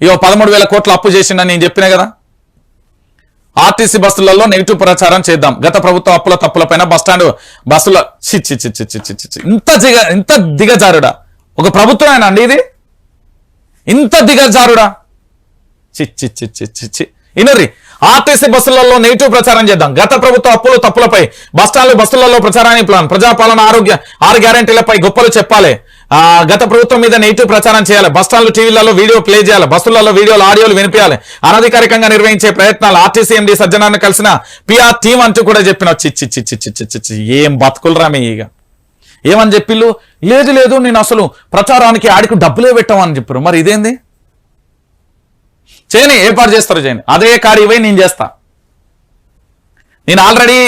ఇవో పదమూడు వేల కోట్లు అప్పు చేసిండని నేను చెప్పినా కదా ఆర్టీసీ బస్సులలో నెగిటివ్ ప్రచారం చేద్దాం గత ప్రభుత్వం అప్పుల తప్పులపైన బస్టాండ్ బస్సుల చిచ్చి చిచ్చి చిచ్చి చిచ్చి ఇంత దిగ ఇంత దిగజారుడా ఒక ప్రభుత్వం అండి ఇది ఇంత దిగజారుడా చిచ్చి చిచ్చి చిచ్చి ఇనర్రి ఆర్టీసీ బస్సులలో నెగిటివ్ ప్రచారం చేద్దాం. గత ప్రభుత్వ అప్పులు తప్పులపై బస్టాండ్లు బస్సులలో ప్రచారాన్ని ప్లాన్. ప్రజాపాలన ఆరోగ్య ఆరు గ్యారంటీలపై గొప్పలు చెప్పాలి. గత ప్రభుత్వం మీద నెగిటివ్ ప్రచారం చేయాలి. బస్టాండ్లు టీవీలలో వీడియో ప్లే చేయాలి. బస్సులలో వీడియోలు ఆడియోలు వినిపించాలి. అనధికారికంగా నిర్వహించే ప్రయత్నాలు ఆర్టీసీ ఎండి సజ్జనాన్ని కలిసిన పిఆర్ టీం అంటూ కూడా చెప్పిన చిచ్చి ఏం బతుకులు రామే ఇక? ఏమని చెప్పిళ్ళు లేదు లేదు నేను అసలు ప్రచారానికి ఆడికి డబ్బులే పెట్టామని చెప్పారు మరి ఇదేంది? చేయని ఏర్పాటు చేస్తారు చేయని అదే కాడి ఇవే నేను చేస్తా. నేను ఆల్రెడీ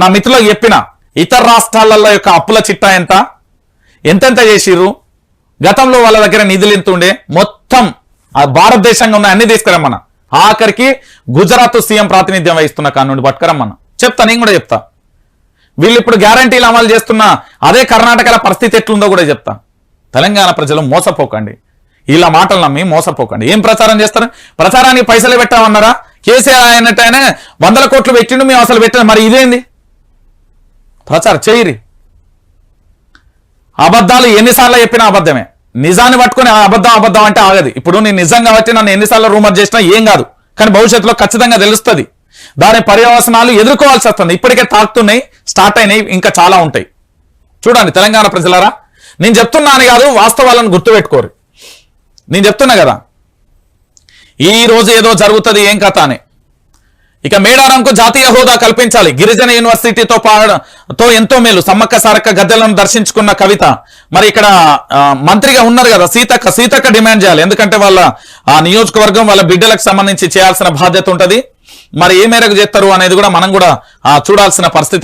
నా మిత్రులకు చెప్పిన ఇతర రాష్ట్రాలలో యొక్క అప్పుల చిట్టా ఎంత? ఎంతెంత చేసిర్రు? గతంలో వాళ్ళ దగ్గర నిధులు ఎంత ఉండే? మొత్తం ఆ భారతదేశంగా ఉన్న అన్ని తీసుకురమ్మన్నా. ఆఖరికి గుజరాత్ సీఎం ప్రాతినిధ్యం వహిస్తున్న కానుండి పట్టుకురమ్మన్న. చెప్తా నేను కూడా చెప్తా. వీళ్ళు ఇప్పుడు గ్యారంటీలు అమలు చేస్తున్న అదే కర్ణాటకల పరిస్థితి ఎట్లుందో కూడా చెప్తా. తెలంగాణ ప్రజలు మోసపోకండి. ఇలా మాటలు నమ్మి మోసపోకండి. ఏం ప్రచారం చేస్తారు? ప్రచారానికి పైసలు పెట్టామన్నారా? కేసీఆర్ అయినట్టయినా వందల కోట్లు పెట్టిండు మేము అసలు పెట్టిన మరి ఇదేంది? ప్రచారం చేయరి. అబద్ధాలు ఎన్నిసార్లు చెప్పినా అబద్ధమే. నిజాన్ని పట్టుకుని ఆ అబద్ధం అబద్ధం అంటే ఆగదు. ఇప్పుడు నేను నిజం కాబట్టి నన్ను ఎన్నిసార్లు రూమర్ చేసినా ఏం కాదు. కానీ భవిష్యత్తులో ఖచ్చితంగా తెలుస్తుంది. దాని పర్యవసనాలు ఎదుర్కోవాల్సి వస్తుంది. ఇప్పటికే తాకుతున్నాయి స్టార్ట్ అయినాయి ఇంకా చాలా ఉంటాయి. చూడండి తెలంగాణ ప్రజలారా నేను చెప్తున్నాను కాదు వాస్తవాలను గుర్తుపెట్టుకోరు. నేను చెప్తున్నా కదా. ఈ రోజు ఏదో జరుగుతుంది ఏం కథ అని. ఇక మేడారంకు జాతీయ హోదా కల్పించాలి. గిరిజన యూనివర్సిటీతో పాడ- తో ఎంతో మేలు. సమ్మక్క సారక్క గద్దెలను దర్శించుకున్న కవిత. మరి ఇక్కడ మంత్రిగా ఉన్నారు కదా సీతక్క. సీతక్క డిమాండ్ చేయాలి. ఎందుకంటే వాళ్ళ ఆ నియోజకవర్గం వాళ్ళ బిడ్డలకు సంబంధించి చేయాల్సిన బాధ్యత ఉంటది. మరి ఏ మేరకు చేస్తారు అనేది కూడా మనం కూడా చూడాల్సిన పరిస్థితి